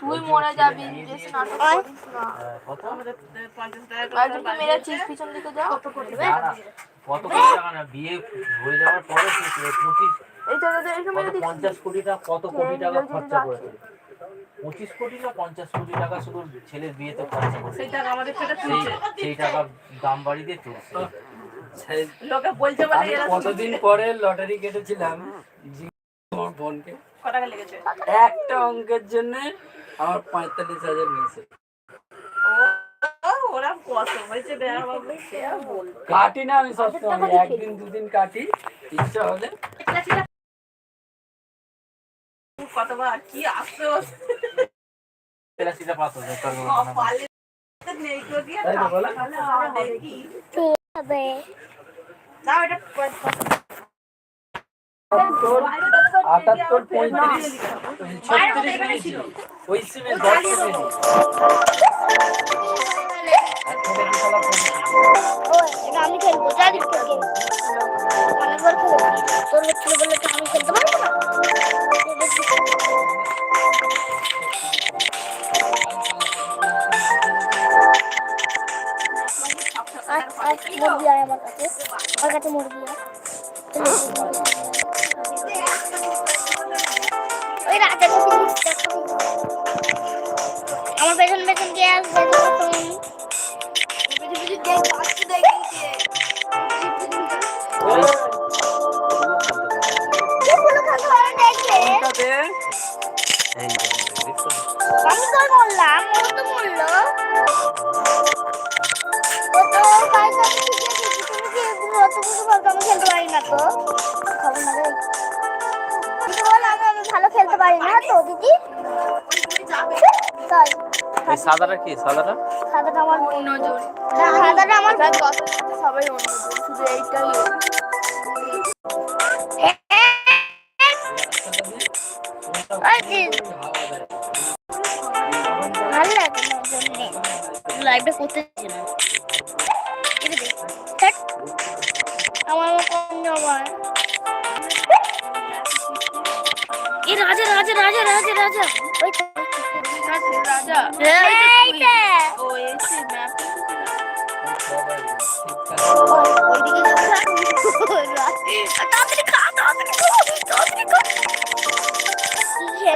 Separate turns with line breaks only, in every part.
তুই মরে যাবি বেশি নাটক করিস না।
কত?
মেরেছিস পিছন দিকে যা।
দাঁড়া, কত টাকা না বিয়ে হয়ে যাওয়ার পরে পঁচিশ পঞ্চাশ কোটি টাকা কত কোটি টাকা খরচা করেছে? পঁচিশ কোটি না পঞ্চাশ কোটি টাকা শুধু ছেলের বিয়েতে খরচা করেছে?
সেই টাকা আমাদের থেকে তুলছে।
সেই টাকা দাম বাড়িয়ে দিয়ে তুলছে।
লোকে বলছে
কতদিন পরে লটারি কেটেছিলাম বোনকে।
টাকা লেগেছে?
একটা অঙ্কের জন্য আমার পঁয়তাল্লিশ হাজার নিয়েছে।
ওরা হয়েছে দেয়া বাবু
কাটি না আমি সবসময় একদিন দুদিন কাটি ইচ্ছা হলে।
কতবার কি আমরা দেখি।
হবে
দাও এটা
আটাত্তর পঁয়ত্রিশ ছত্রিশ ওই সিমে দশ
ও আমি খেলব অনেকবার তোর হচ্ছিল বলে তো আমি খেলতে পারব না আর আর মুরগি আয় আমার কাছে। আমার কাছে মুরগি আয়। হবে। আমার পেছন পেছন কে আসবে? তখন? আমি তো বললাম ও তো বলল। ও তো তুমি কি অত কিছু বলতো আমি খেলতে পারি না তো। খাব না ভালো খেলতে পারি না তো দিদি? তাই
এই সাদাটা কি? সাদাটা?
সাদাটা আমার নজর সাদাটা আমার
সবাই অন্য শুধু এইটাই
ভালো লাগে না লাইভটা করতে না। আমার মতন আমার এই রাজা রাজা রাজা রাজা রাজা
রাজা ও এসে ম্যাপ
ওই, ওইদিকে যাচ্ছে। তাড়াতাড়ি খা, তাড়াতাড়ি খা, তাড়াতাড়ি খা। ইয়ে,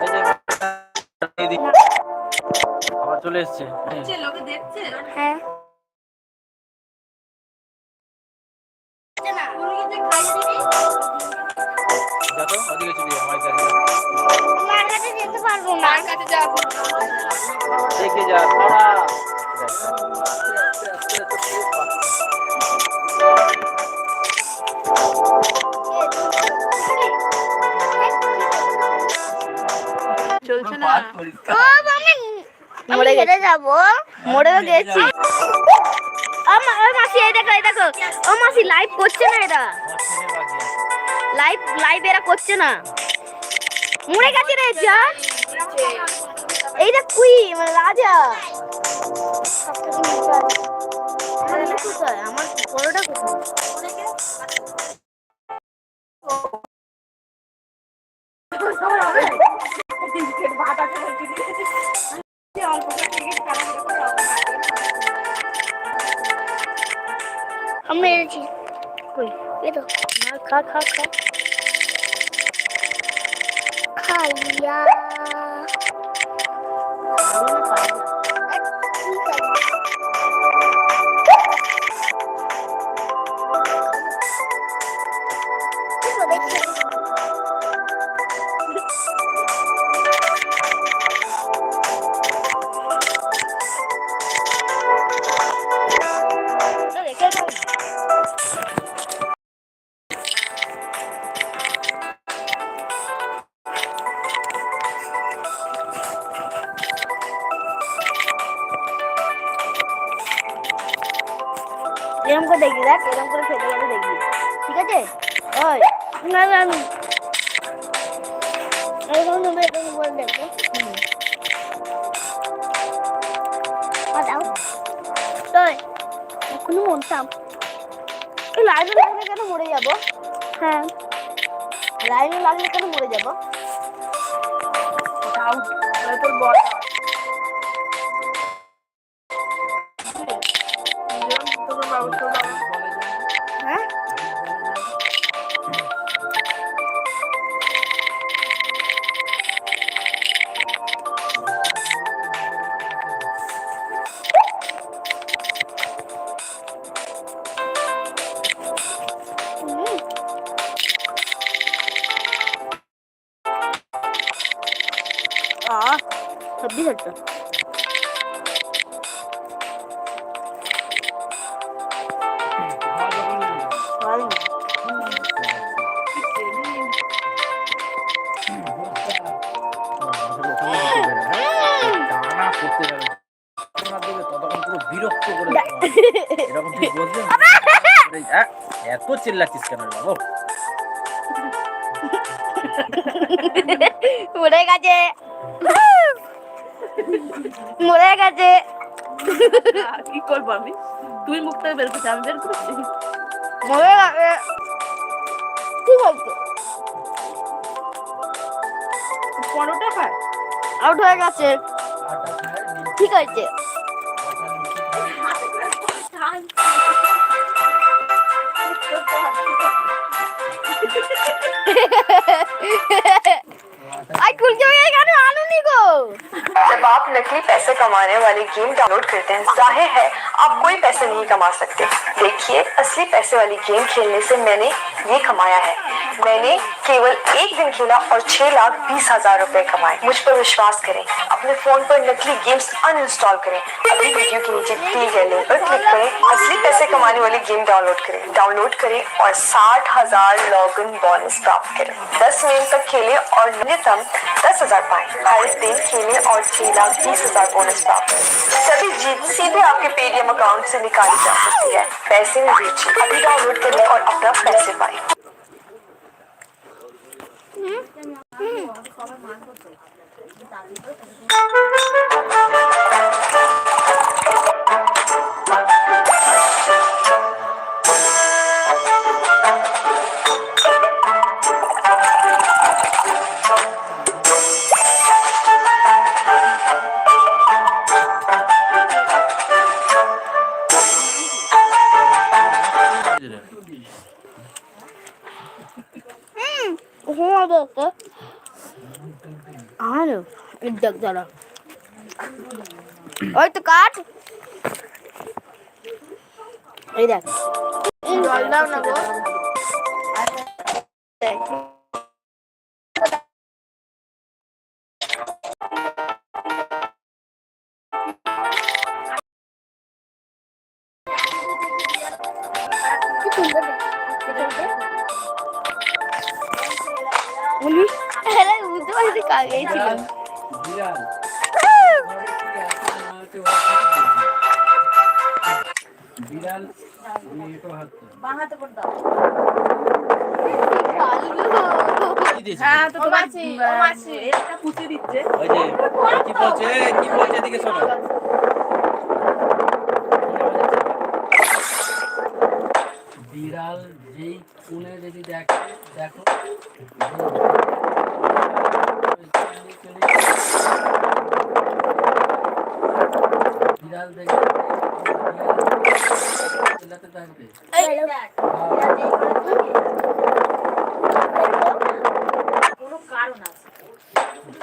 এই যে, এই দিক। আবার চলে এসছে
লোকে দেখছে
যাব?
মরেও গেছি। ও মাসি, এই দেখো এই দেখো। ও মাসি লাইভ করছে না এরা। লাইভ লাইভ এরা করছে না। মরে গেছে রে, যা। এই দেখ, কুই মানে রাজা। আমার কোথায় আমার কোথায়? আমি মেরেছি কই এ তো না খা খা খা খাইয়া এরকম করে দেখবি দেখ এরকম করে ফেলে গেলে দেখবি। ঠিক আছে? ওই না না আমি এরকম তুমি এরকম করে দেখবে। দাও। ওই এখনও লাইভে লাইভে কেন মরে যাব? হ্যাঁ। লাইনে লাগলে কেন মরে যাব?
তাহলে তোর বল
চিল্লাচ্ছিস কেন বাবু?
মরে গেছে। মরে গেছে।
কি করব আমি? তুই মুখ থেকে বের করছিস আমি বের করছি?
মরে গেছে। ঠিক আছে
পরোটা খায়?
আউট হয়ে গেছে। ঠিক আছে আই কুলকে এখানে किसी को?
जब आप नकली पैसे कमाने वाली गेम डाउनलोड करते हैं, ज़ाहिर है, आप कोई पैसे नहीं कमा सकते। देखिए, असली पैसे वाली गेम खेलने से मैंने ये कमाया है। मैंने केवल एक दिन खेला और छह लाख बीस हज़ार रूपए कमाए। मुझ पर विश्वास करें, अपने फ़ोन पर नकली गेम्स अनइंस्टॉल करें। अपनी वीडियो के नीचे दिए गए लिंक पर क्लिक करें। असली पैसे कमाने वाली गेम डाउनलोड करें। डाउनलोड करें और साठ हज़ार लॉग इन बोनस प्राप्त करें। दस मिनट तक खेले और न्यूनतम दस हज़ार पाए। और दिन खेले और छह लाख बीस हज़ार बोनस प्राप्त सभी जीत सीधे आपके पेटीएम अकाउंट से निकाली जा सकती है पैसे में बेची अभी डाउनलोड करें और अपना पैसे पाए
Hmm? Hmm. দেখ দাঁড়া ওই তো কাট এই দেখ
জল দাও না গো
উনি হেলে বুঝতে পারছি কাকে ছিল
বিড়াল?
হ্যাঁ
যেই কোণে যদি দেখে দেখো। বিড়াল দেখে চিল্লাতে থাকবে।
কোনো কারণ আছে।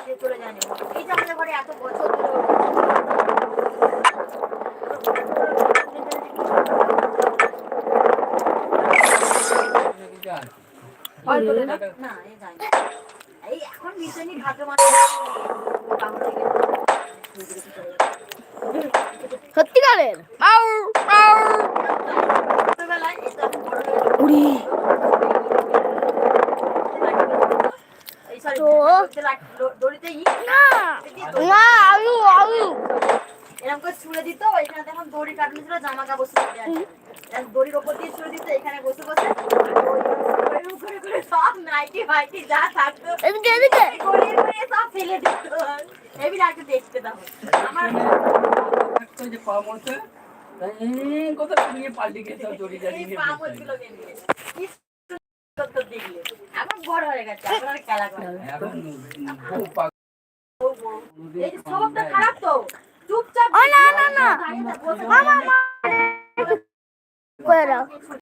সে চলে জানে এই যে আমাদের ঘরে এত বছর ধরে
না।
না এই জানি এই এখন মাসে বাংলা থেকে
সত্যিকারের?
ছুঁড়ে দিত এখানে তখন দড়ি কাটানো ছিল জামা কাপড় দড়ির ওপর দিয়ে ছুঁড়ে দিত এখানে বসে বসে। এখন বড় হয়ে গেছে এখন আর খেলা করে না।
এখন খুব পাগল।
এই স্বভাবটা খারাপ তো চুপচাপ
না না না
দাঁড়িয়ে থাক, বসে
মামা
থাক।
করে দাও